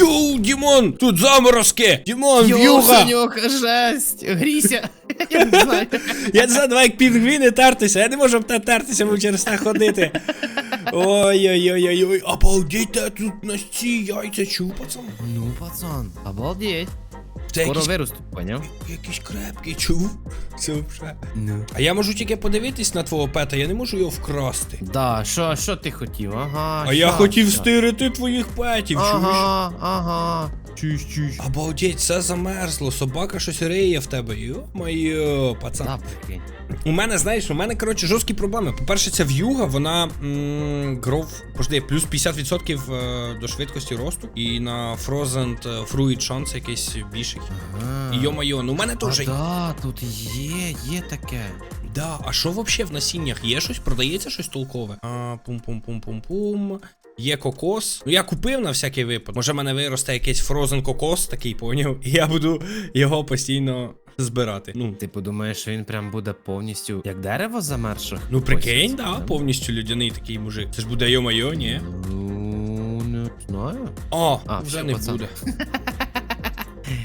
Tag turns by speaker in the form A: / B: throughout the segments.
A: Йоу, Дімон, тут заморозки! Дімон, в'юга!
B: Саньок, жесть! Грійся! Я не знаю.
A: Я не знаю, давай як пінгвіни тартися, Я не можу об те тертися, бо через те ходити. Ой-ой-ой-ой-ой, обалдіть, те тут на ці яйця чув, пацан.
B: Ну, пацан, обалдеть.
A: Це
B: Скоро
A: якийсь,
B: виростуть, поняв?
A: якийсь крепкий чув. Це вже.
B: Ну.
A: А я можу тільки подивитись на твого пета, я не можу його вкрасти.
B: Да, що, що ти хотів? Ага.
A: А я хотів
B: що?
A: стирити твоїх петів, чуєш?
B: Ага, ага. Чуєш, чуєш.
A: Обалдеть, все замерзло, собака щось риє в тебе. Йо-моє, пацан.
B: Да, прикинь.
A: У мене, знаєш, у мене, коротше, жорсткі проблеми. По-перше, ця в'юга, вона м, гров, пожди, плюс 50% е, до швидкості росту. І на Frozen е, Fruit шанс якийсь більший.
B: Ага.
A: Йо-моє, ну у мене теж.
B: да, тут є, є таке.
A: Да, а що взагалі в насіннях? Є щось? Продається щось толкове? А, пум-пум-пум-пум-пум. Є кокос. Ну я купив на всякий випадок. Може, в мене виросте якийсь Frozen кокос, такий поняв, і я буду його постійно збирати. Ну,
B: Ти подумаєш, що він прям буде повністю як дерево замерзших?
A: ну прикинь, да, повністю людяний такий мужик. Це ж буде йо-моє, ні?
B: Ну, не знаю.
A: О,
B: А,
A: вже
B: все,
A: не
B: пацан.
A: буде.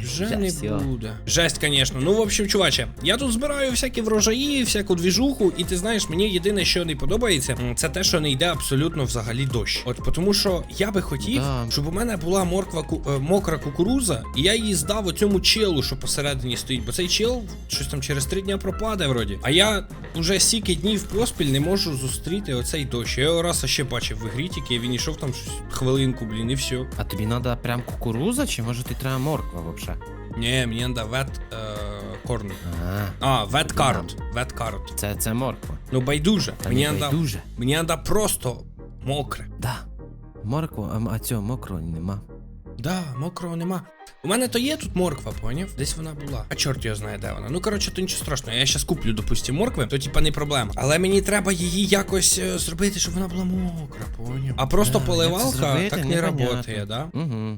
A: Вже
B: Вже
A: не
B: всьо.
A: буде. Жесть, звісно. Ну, в общем, чуваче, я тут збираю всякі врожаї, всяку двіжуху, і ти знаєш, мені єдине, що не подобається, це те, що не йде абсолютно взагалі дощ. От тому що я би хотів,
B: Да.
A: щоб у мене була морква ку- е, мокра кукуруза, і я її здав оцьому челу, що посередині стоїть. Бо цей чел щось там через три дня пропаде вроді. А я уже стільки днів поспіль не можу зустріти оцей дощ. Я його раз ще бачив в ігрі, тільки він йшов там щось хвилинку, блін, і все.
B: А тобі треба прям кукуруза, чи може ти треба морква вообще?
A: Ні, мені треба вет е, корн.
B: А,
A: А, вет карот. Вет карот.
B: це, це морква.
A: Ну байдуже.
B: Та
A: Мені
B: не
A: треба
B: дуже.
A: мені треба просто мокре.
B: Да. Морква, а, а цього мокрого нема.
A: Да, мокрого нема. У мене то є тут морква, поняв? Десь вона була. А чорт його знає, де вона. Ну коротше, то нічого страшного. Я щас куплю, допустим, моркви, то типа не проблема. Але мені треба її якось е, зробити, щоб вона була мокра, поняв? А просто
B: Да, як це
A: поливалка
B: зробити,
A: так не
B: непонятно.
A: працює, да?
B: Угу.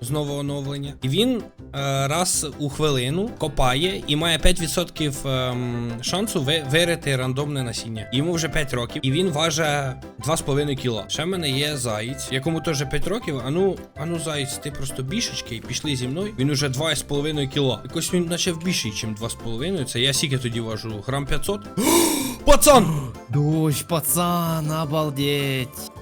A: з нового оновлення, і він е, раз у хвилину копає і має 5% ем, шансу вирити рандомне насіння. Йому вже 5 років, і він важить 2,5 кіла. Ще в мене є заєць, якому теж 5 років. Ану, ану, заєць, ти просто бішечки, і пішли зі мною. Він уже 2,5 кіла. Якось він наче більший, ніж 2,5. Це я скільки тоді важу? Грам 500? Пацан!
B: Дощ, пацан, обалдеть.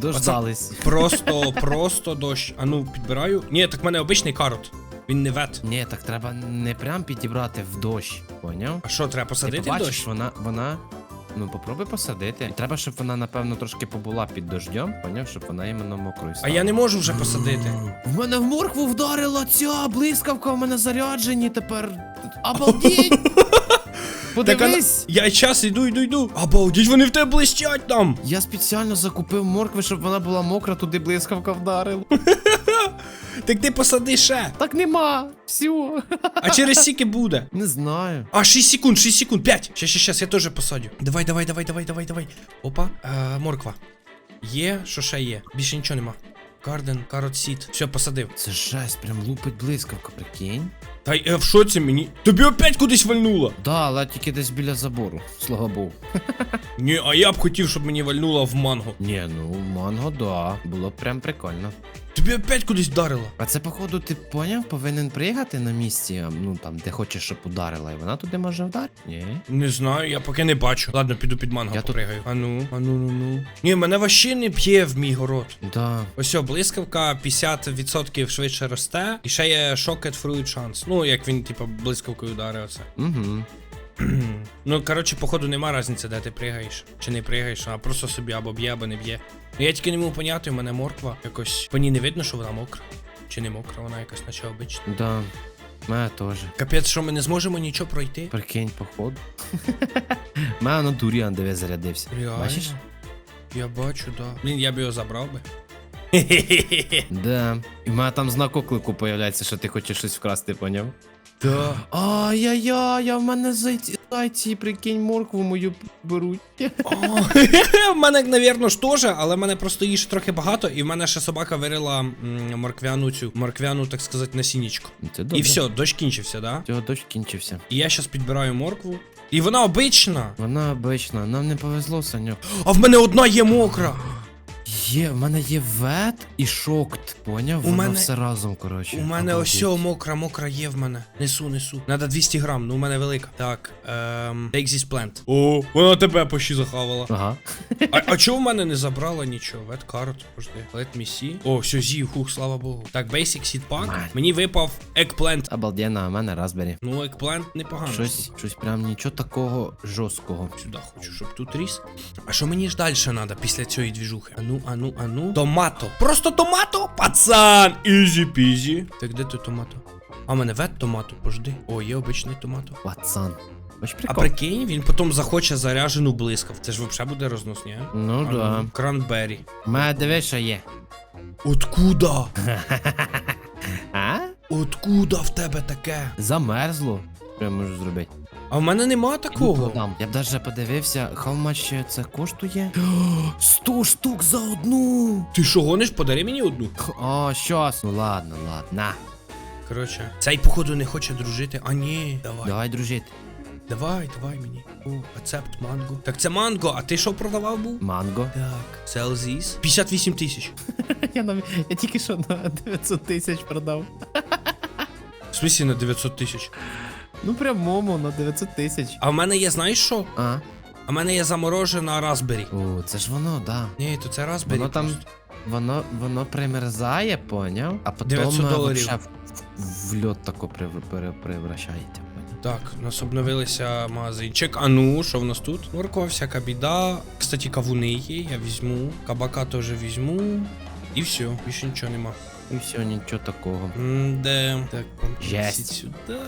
B: Дождались.
A: Просто, просто дощ. Ану, підбираю. Ні, так в мене обичний карот. Він не вет.
B: Ні, так треба не прям підібрати в дощ, поняв?
A: А що, треба
B: Ти
A: посадити в
B: побачиш,
A: дощ?
B: вона, вона. Ну, попробуй посадити. Треба, щоб вона, напевно, трошки побула під дождем, поняв, щоб вона іменно мокрою
A: А
B: стала.
A: я не можу вже посадити.
B: В мене в моркву вдарила ця блискавка, в мене заряджені тепер. Обалдіть!
A: Так, а я час іду, йду, йду. Обалдіть, вони в тебе блищать там.
B: Я спеціально закупив моркви, щоб вона була мокра, туди блискавка вдарила.
A: Так ти посади ще.
B: Так нема. Всю.
A: А через скільки буде?
B: Не знаю.
A: А, 6 секунд, 6 секунд, 5. Щас, щас, щас, я теж посадю. Давай, давай, давай, давай, давай, давай. Опа, е, морква. Є, що ще є? Більше нічого нема. Гарден, карот сіт. Все, посадив.
B: Це жесть, прям лупить блискавка, прикинь.
A: Та й е, в шоці мені. Тобі опять кудись вальнуло.
B: Да, але тільки десь біля забору, слава Богу.
A: Ні, а я б хотів, щоб мені вальнуло в манго.
B: Ні, ну манго, да. Було б прям прикольно.
A: Тобі опять кудись вдарило.
B: А це, походу, ти поняв, повинен приїхати на місці, ну там, де хочеш, щоб ударила, і вона туди може вдарити? Ні.
A: Не знаю, я поки не бачу. Ладно, піду під манго
B: Я тут-
A: попригаю. А ну, а ну, ну, ну. Ні, мене вообще не б'є в мій город.
B: Да.
A: Ось о, блискавка 50% швидше росте, і ще є шокет fruit шанс. Ну, як він, типу, блискавкою ударив оце.
B: Угу.
A: ну, коротше, походу, нема різниці, де ти пригаєш. Чи не пригаєш, а просто собі або б'є, або не б'є. Ну я тільки не можу поняти, у мене морква. Якось по ній не видно, що вона мокра. Чи не мокра, вона якась наче обична.
B: Да. Мене теж.
A: Капець, що ми не зможемо нічого пройти.
B: Прикинь, походу. Мене на дуріан диви зарядився.
A: Реально.
B: Бачиш?
A: Я бачу, да. Блін, я б його забрав би.
B: Да. І в мене там знак оклику появляється, що ти хочеш щось вкрасти, поняв?
A: Да.
B: Ай-яй-яй, я в мене зайці, зайці, прикинь, моркву мою беруть.
A: В мене, навірно, ж теж, але в мене просто їж трохи багато, і в мене ще собака вирила м, морквяну цю, морквяну, так сказати, насіннічку.
B: Це добре.
A: І все, дощ кінчився, да?
B: Цього дощ кінчився.
A: І я зараз підбираю моркву. І вона обична.
B: Вона обична, нам не повезло, Саньок.
A: А в мене одна є мокра.
B: Є, в мене є вет і шокт, поняв?
A: У
B: Воно
A: мене-
B: все разом, коротше.
A: У мене
B: Обалдеть.
A: ось цього мокра, мокра є в мене. Несу, несу. Надо 200 грам, ну у мене велика. Так, ем, take this plant. О, вона тебе почти захавала.
B: Ага.
A: А, а чого в мене не забрала нічого? Wet card, пожди. Let me see. О, все, з'їв, хух, слава богу. Так, basic seed pack.
B: Мать.
A: Мені випав eggplant.
B: Обалденно, а в мене Raspberry.
A: Ну, eggplant непогано.
B: Щось, щось прям нічого такого жорсткого.
A: Сюди хочу, щоб тут ріс. А що мені ж далі треба після цієї двіжухи? Ану, ану, ану. Томато. Просто томато? Пацан! Ізі пізі. Так де тут томато? А в мене вет томато, пожди. О, є обичний томато.
B: Пацан.
A: А прикинь, він потім захоче заряжену блискав. Це ж взагалі буде рознос, ні?
B: Ну да.
A: Кранбері.
B: Мене диви, що є.
A: Откуда?
B: А?
A: Откуда в тебе таке?
B: Замерзло. Що я можу зробити?
A: А в мене нема такого.
B: Продам. Я б даже подивився, how much це коштує. 100 штук за одну.
A: Ти що гониш? Подари мені одну.
B: О, щас. Ну ладно, ладно. На.
A: Коротше, цей, походу, не хоче дружити. А ні, давай.
B: Давай дружити.
A: Давай, давай мені. О, рецепт манго. Так це манго, а ти що продавав був?
B: Манго.
A: Так. Sell these. 58 тисяч.
B: Я, нав... я тільки що на 900 тисяч продав.
A: В смысле на 900 тисяч.
B: Ну прямому на 900 тисяч.
A: А в мене є, знаєш що?
B: А?
A: А в мене є заморожена Raspberry.
B: О, це ж воно, да.
A: Ні, то це Raspberry.
B: Воно там.
A: просто.
B: Воно, воно примерзає, поняв? А потім
A: 900
B: е,
A: доларів.
B: вообще в, в льот тако прев- пере- превращається, поняв?
A: Так, у нас обновилися магазинчик. А ну, що в нас тут? Морква, всяка біда. Кстати, кавуни є, я візьму. Кабака теж візьму. І все, більше нічого нема.
B: І все, нічого такого.
A: Де? Так,
B: Жесть.
A: сюди.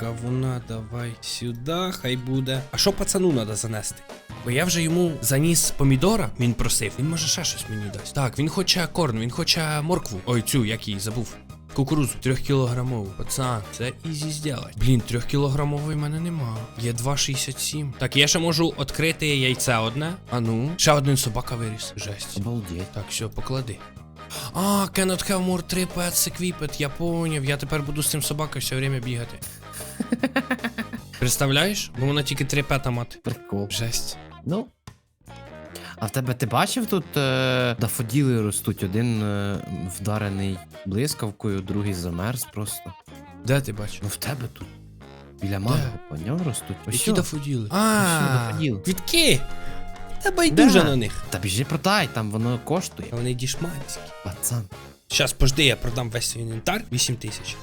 A: Кавуна, давай сюди, хай буде. А що пацану треба занести? Бо я вже йому заніс помідора, він просив, він може ще щось мені дасть. Так, він хоче корн, він хоче моркву. Ой, цю, як її забув. Кукурузу, трьохкілограмову. Пацан, це ізі зробити. Блін, трьохкілограмової в мене нема. Є 2,67. Так, я ще можу відкрити яйце одне. А ну. Ще один собака виріс. Жесть.
B: Обалдеть.
A: Так, все, поклади. А, cannot have more three pets equipped, я поняв, я тепер буду з цим собакою все время бігати. Представляєш? Бо вона тільки три пета мати.
B: Прикол.
A: Жесть.
B: Ну. А в тебе ти бачив тут е, дафоділи ростуть? Один е, вдарений блискавкою, другий замерз просто.
A: Де ти бачиш?
B: Ну в тебе тут. Біля манго, поняв, ростуть. Ось
A: Які
B: що.
A: дафоділи?
B: що,
A: А,
B: дафоділ?
A: квітки! Та байдуже
B: Да.
A: на них.
B: Та біжи продай, там воно коштує.
A: Вони дішманські.
B: Пацан.
A: Щас, пожди, я продам весь свій інвентар 8 тисяч.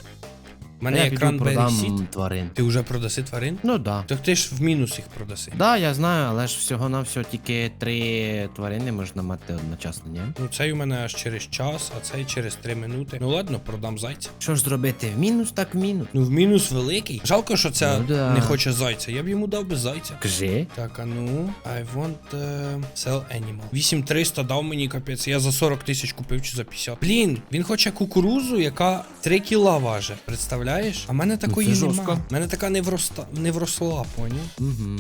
A: У мене
B: я
A: є
B: піду продам тварин.
A: Ти вже продаси тварин?
B: Ну да.
A: Так ти ж в мінус їх продаси.
B: Да, я знаю, але ж всього на всього тільки три тварини можна мати одночасно, ні?
A: Ну цей у мене аж через час, а цей через 3 минути. Ну ладно, продам зайця.
B: Що ж зробити? В мінус, так в мінус.
A: Ну, в мінус великий. Жалко, що ця
B: Ну да.
A: не хоче зайця. Я б йому дав би зайця.
B: Кажи.
A: Так, а ну. I want uh, sell animal. 8300 дав мені капець. Я за 40 тисяч купив чи за 50. Блін, він хоче кукурузу, яка 3 кіла важить. Представляєш? А в мене такої
B: Ну, це
A: нема. мене така не вроста, не вросла, поняв?
B: Угу.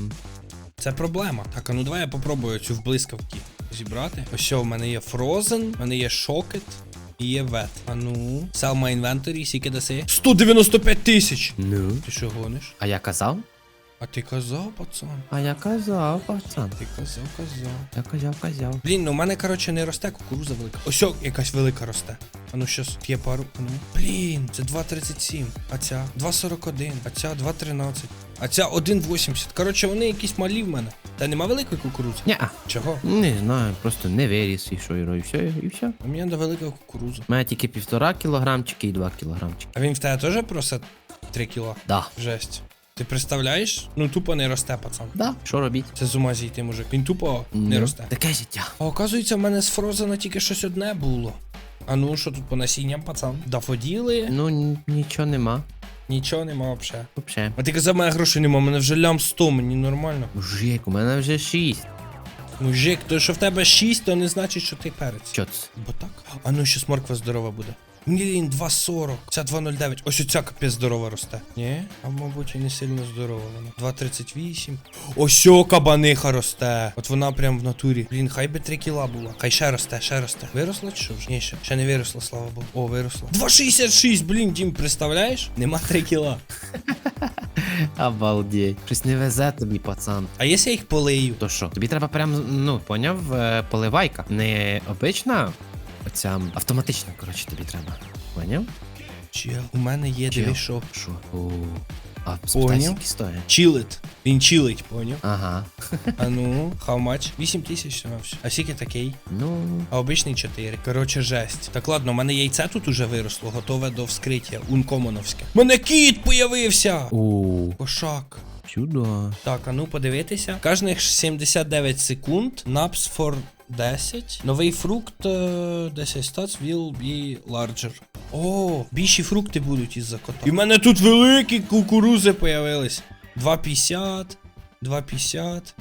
A: Це проблема. Так, а ну давай я попробую цю в блискавки зібрати. Ось що, в мене є Frozen, в мене є Shocket. І є вет. А ну. Sell my inventory, скільки даси? 195 тисяч!
B: Ну.
A: Ти що гониш?
B: А я казав?
A: А ти казав, пацан?
B: А я казав, пацан.
A: Ти казав, казав.
B: Я казав, казав.
A: Блін, ну в мене, коротше, не росте кукуруза велика. Ось якась велика росте. А ну щас є пару. А ну. Блін, це 2,37. А ця 2,41. А ця 2,13. А ця 1,80. Коротше, вони якісь малі в мене. Та нема великої кукурузи.
B: Ня.
A: Чого?
B: Не знаю, просто не виріс і що, і все, і все.
A: У мене до велика кукуруза.
B: У мене тільки півтора кілограмчики і два кілограмчики.
A: А він в тебе теж просить 3 кіла?
B: Да.
A: Жесть. Ти представляєш? Ну тупо не росте, пацан.
B: Да. Що робіть?
A: Це з ума зійти, мужик. Він тупо не
B: Ну,
A: росте.
B: Таке життя.
A: А оказується, в мене з Фрозена тільки щось одне було. А ну, що тут по насінням, пацан? Дафоділи?
B: Ну, нічого нема.
A: Нічого нема взагалі.
B: Вообще.
A: А ти казав, мене грошей нема, у мене вже лям 100, мені нормально.
B: Мужик, у мене вже 6.
A: Мужик, то що в тебе 6, то не значить, що ти перець.
B: Що це?
A: Бо так? А ну ще морква здорова буде. Мілін 2,40, ця 2,09. Ось оця капець здорова росте. Ні? А мабуть і не сильно здорова вона. 2,38. Ось о, кабаниха росте. От вона прям в натурі. Блін, хай би 3 кіла була. Хай ще росте, ще росте. Виросла чи що вже? Ні, ще. Ще не виросла, слава Богу. О, виросла. 2,66, блін, Дім, представляєш? Нема 3 кіла.
B: Обалдеть. Щось не везе тобі, пацан.
A: А якщо я їх полию?
B: То що? Тобі треба прям, ну, поняв, е, поливайка. Не обична, оця автоматична, коротше, тобі треба. Поняв?
A: Чел, у мене є
B: Чел.
A: диви що.
B: О. А
A: Поняв.
B: спитай, скільки стоїть?
A: Чилит. Він чилить, поняв?
B: Ага.
A: А ну, how much? 8 тисяч на все. А скільки такий?
B: Ну,
A: А обичний 4. Коротше, жесть. Так ладно, у мене яйце тут уже виросло, готове до вскриття. Ункомоновське. У мене кіт появився!
B: о,
A: Кошак.
B: чудо.
A: Так, а ну подивитися. Кожних 79 секунд. Naps for 10. Новий фрукт. е, 10 stats will be larger. О, більші фрукти будуть із-за кота. І в мене тут великі кукурузи появились. 2,50, 2,50.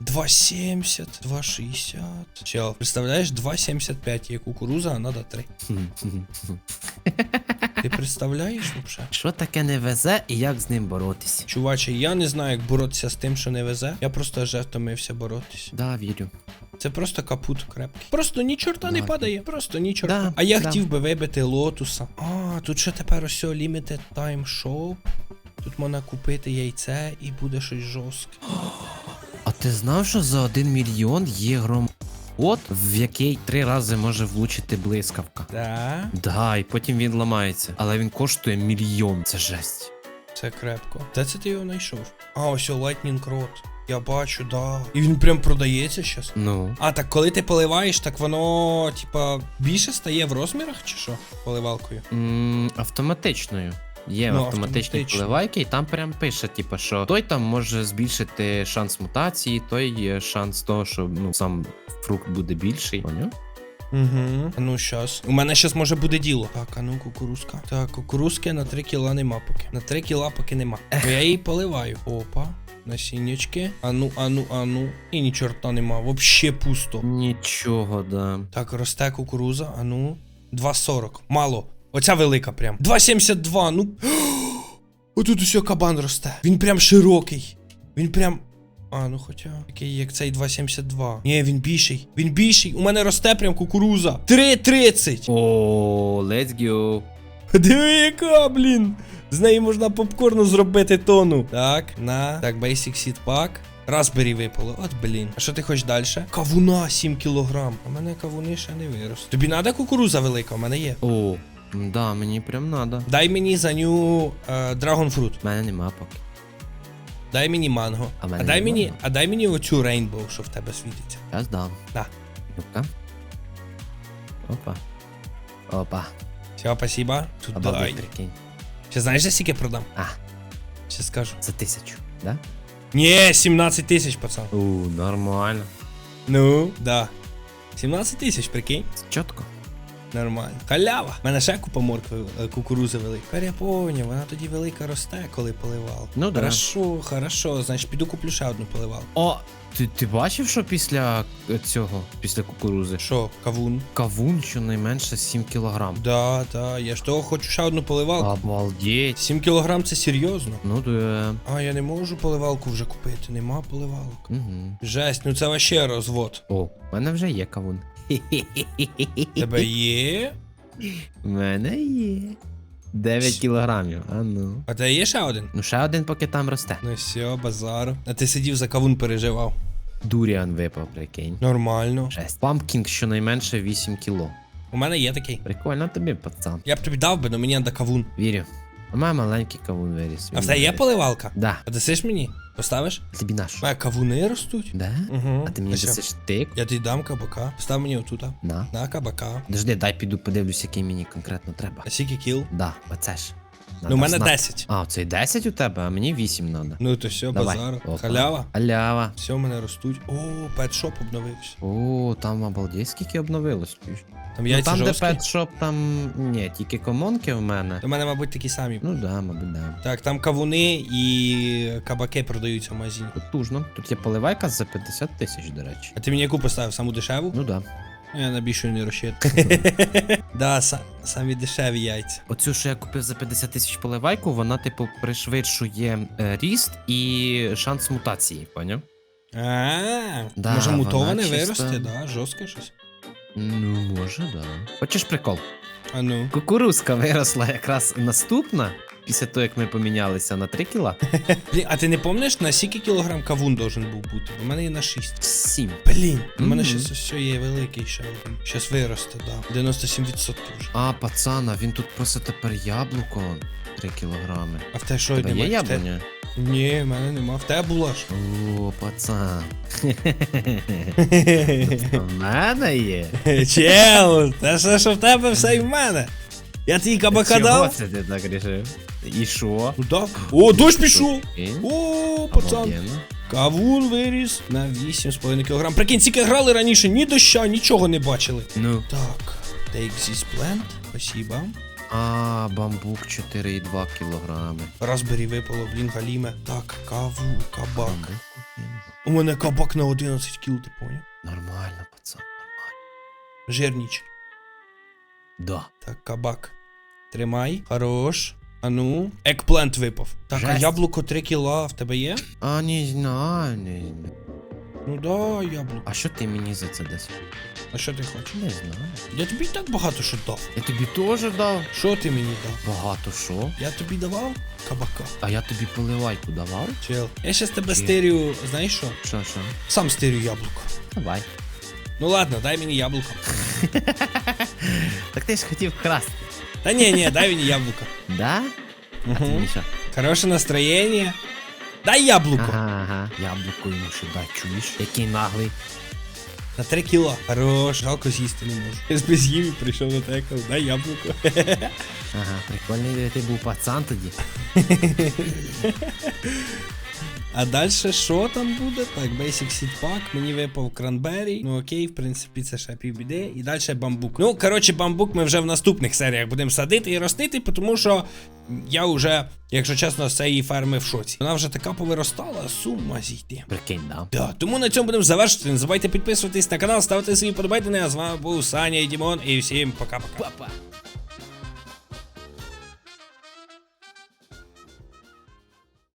A: 2,70, 2,60. Чел, представляєш, 2,75 є кукуруза, а треба 3. Ти представляєш взагалі?
B: Що таке не везе і як з ним боротися?
A: Чуваче, я не знаю, як боротися з тим, що не везе. Я просто вже втомився боротися.
B: Да, вірю.
A: Це просто капут крепкий. Просто ні чорта не
B: Да.
A: падає. Просто ні чорта.
B: Да,
A: а я
B: да.
A: хотів би вибити лотуса. А, тут ще тепер ось Limited Time Shop. Тут можна купити яйце і буде щось жорстке.
B: Ти знав, що за один мільйон є гром. От, в який три рази може влучити блискавка.
A: Да,
B: Да, і потім він ламається. Але він коштує мільйон. Це жесть.
A: це крепко. Де це ти його знайшов? А, ось Lightning Rod. Я бачу, да. І він прям продається зараз.
B: Ну.
A: А, так коли ти поливаєш, так воно, типа, більше стає в розмірах, чи що? Поливалкою?
B: М, автоматичною. Є
A: Ну,
B: автоматичні поливайки, і там прям пише, типу, що той там може збільшити шанс мутації, той є шанс того, що ну сам фрукт буде більший. Поняв?
A: Угу. Ну щас. У мене щас може буде діло. Так, а ну кукурузка. Так, кукурузки на 3 кіла нема поки. На 3 кіла поки нема. Бо я її поливаю. Опа. Насіннячки. Ану, ану, ану. І ні чорта нема. Вообще пусто.
B: Нічого, да.
A: Так, росте кукуруза, ану. 2,40. Мало. Оця велика прям. 2,72. Ну. Отут усе кабан росте. Він прям широкий. Він прям. А, ну хоча. Такий як цей 2,72. Ні, він більший. Він більший. У мене росте прям кукуруза. 3,30.
B: О, let's go.
A: Диви, яка, блін. З неї можна попкорну зробити тону. Так, на. Так, Basic Seed Pack. Разбері випало. От блін. А що ти хочеш далі? Кавуна 7 кілограм. А мене кавуни ще не виросли. Тобі треба кукуруза велика, у мене є.
B: О, да, мені прям надо.
A: Дай мені за ню е, Dragon Fruit.
B: У мене нема поки.
A: Дай мені манго.
B: А
A: А, дай
B: є
A: мені, а дай мені оцю рейнбоу, що в тебе світиться.
B: Зараз дам.
A: Да.
B: Ну-ка. Опа. Опа.
A: Все, спасибо. Тут дай.
B: Обалдеть, прикинь.
A: Ще знаєш, за скільки продам?
B: А,
A: Ще скажу.
B: за тисячу, да?
A: Ні, 17 тисяч, пацан.
B: У, нормально.
A: Ну, да. 17 тисяч, прикинь.
B: Чітко.
A: Нормально. Халява. У мене ще купа моркви е, кукурузи велика. Тепер я вона тоді велика росте, коли поливав.
B: Ну да.
A: Хорошо, хорошо. Значить, піду куплю ще одну поливалку.
B: О, ти, ти бачив, що після е, цього, після кукурузи,
A: Що, кавун?
B: кавун щонайменше 7 кілограм.
A: Да, да. Я ж того хочу ще одну поливалку.
B: Обалдеть.
A: 7 кілограм це серйозно.
B: Ну да.
A: А, я не можу поливалку вже купити, нема поливалок.
B: Угу.
A: Жесть, ну це вообще розвод.
B: О, в мене вже є кавун.
A: Тебе є?
B: У мене є. 9 кілограмів, а ну.
A: А тебе є ще один?
B: Ну ще один поки там росте.
A: Ну все, базар. А ти сидів за кавун переживав.
B: Дуріан випав, прикинь.
A: Нормально.
B: 6. Пампкінг щонайменше 8 кіло.
A: У мене є такий.
B: Прикольно тобі, пацан.
A: Я б тобі дав би, але мені треба кавун.
B: Вірю. У мене маленький кавун виріс.
A: А в тебе є поливалка?
B: Да.
A: А дасиш мені? Поставиш?
B: Тобі наш.
A: А кавуни ростуть?
B: Да?
A: Угу.
B: А ти мені дасиш тик?
A: Я тобі дам кабака. Постав мені отута.
B: На.
A: На кабака.
B: Дожди, дай піду подивлюсь, який мені конкретно треба.
A: А скільки кіл?
B: Да, оце ж.
A: Ну, у мене
B: знати.
A: 10.
B: А, це 10 у тебе, а мені 8 треба.
A: Ну то все,
B: Давай.
A: базар.
B: Опа.
A: Халява.
B: Халява.
A: Все, в мене ростуть. О, петшоп обновився.
B: О, там обалдеть, скільки обновилось.
A: Там
B: Ну,
A: яйця
B: там, де
A: жорсткі.
B: петшоп, там. Ні, тільки комонки в мене.
A: У мене, мабуть, такі самі.
B: Ну да, мабуть, да.
A: Так, там кавуни і кабаки продаються в магазині.
B: Потужно. Тут є поливайка за 50 тисяч, до речі.
A: А ти мені яку поставив? Саму дешеву?
B: Ну да.
A: Я на більшу не розчитую. Да, са- самі дешеві яйця.
B: Оцю, що я купив за 50 тисяч поливайку, вона, типу, пришвидшує е, ріст і шанс мутації, поняв?
A: А,
B: Да,
A: може мутоване
B: вона чисто-
A: виросте, да, жорстке щось.
B: Ну, може, да. Хочеш прикол?
A: А ну.
B: Кукурузка виросла якраз наступна, після того, як ми помінялися на 3 кіла.
A: Блін, а ти не пам'ятаєш, на скільки кілограм кавун должен був бути? У мене є на 6.
B: 7.
A: Блін, у мене щас все є великий ще один. Щас виросте, да. 97% вже.
B: А, пацана, він тут просто тепер яблуко 3 кілограми.
A: А в тебе що
B: Тебе є
A: немає? В те-
B: яблуня?
A: Ні, в мене нема. В тебе була ж.
B: О, пацан. В мене є.
A: Чел, та що, що в тебе все і в мене. Я тобі кабака
B: Чого
A: дав?
B: це ти так рішив? І що?
A: Ну так. О, дощ пішов. О, пацан. Кавун виріс на 8,5 кг. Прикинь, тільки грали раніше, ні доща, нічого не бачили.
B: Ну.
A: Так, take this plant. Спасибо.
B: А, бамбук 4,2 кілограми.
A: Разбері випало, блін, галіме. Так, каву, кабак.
B: Бамбук.
A: У мене кабак на 11 кіл, ти поняв?
B: Нормально, пацан, нормально.
A: Жирніч.
B: Да.
A: Так, кабак. Тримай. Хорош. А ну. Екплент випав. Так, а
B: Жесть.
A: яблуко 3 кіла в тебе є?
B: А, не знаю, не знаю.
A: Ну да, яблуко.
B: А що ти мені за це десь?
A: А що ти хочеш?
B: Не знаю.
A: Я тобі і так багато що дав.
B: Я тобі теж дав.
A: Що ти мені дав?
B: Багато що?
A: Я тобі давав кабака.
B: А я тобі поливайку давав?
A: Чел. Я щас тебе
B: Чи-
A: стирю, знаєш що?
B: Що, що?
A: Сам стирю яблуко.
B: Давай.
A: Ну ладно, дай мені яблуко.
B: Так ти ж хотів красти.
A: Та ні, ні, дай мені яблуко.
B: Да?
A: Угу.
B: мені що?
A: Хороше настроєння. Дай яблуко.
B: Ага, ага. Яблуко йому ще дай, чуєш? Який наглий.
A: На 3 кіла. Хорош, жалко з'їсти не можу. Я без їм прийшов на те, дай яблуко.
B: Ага, прикольний ти був пацан тоді.
A: А далі що там буде? Так, Basic Seed Pack, мені випав кранбері. Ну окей, в принципі, це ще півбіди. І далі бамбук. Ну, коротше, бамбук ми вже в наступних серіях будемо садити і ростити, тому що я вже, якщо чесно, з цієї ферми в шоці. Вона вже така повиростала, з ума зійти.
B: Прикинь, да.
A: Да, тому на цьому будемо завершити. Не забувайте підписуватись на канал, ставити свої подобайки. А з вами був Саня і Дімон, і всім пока-пока.
B: Папа.